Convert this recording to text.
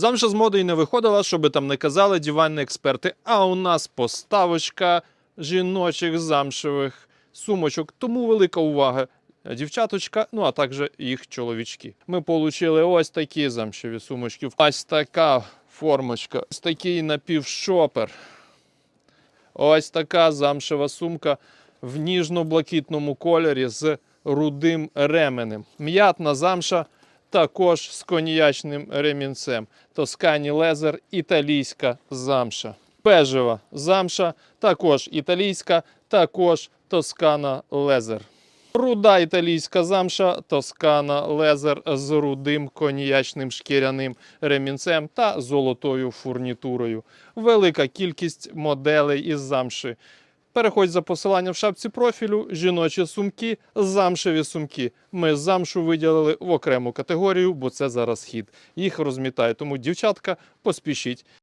Замша з моди й не виходила, щоби там не казали дівальні експерти. А у нас поставочка жіночих замшевих сумочок. Тому велика увага. Дівчаточка, ну а також їх чоловічки. Ми отримали ось такі замшеві сумочки. Ось така формочка, ось такий напівшопер. Ось така замшева сумка в ніжно-блакитному кольорі з рудим ременем. М'ятна замша також з коньячним ремінцем. Тоскані лезер, італійська замша. Пежева замша, також італійська, також тоскана лезер. Руда італійська замша, тоскана лезер з рудим коньячним шкіряним ремінцем та золотою фурнітурою. Велика кількість моделей із замши. Переходь за посиланням в шапці профілю, жіночі сумки, замшеві сумки. Ми замшу виділили в окрему категорію, бо це зараз хід. Їх розмітає. Тому, дівчатка, поспішіть.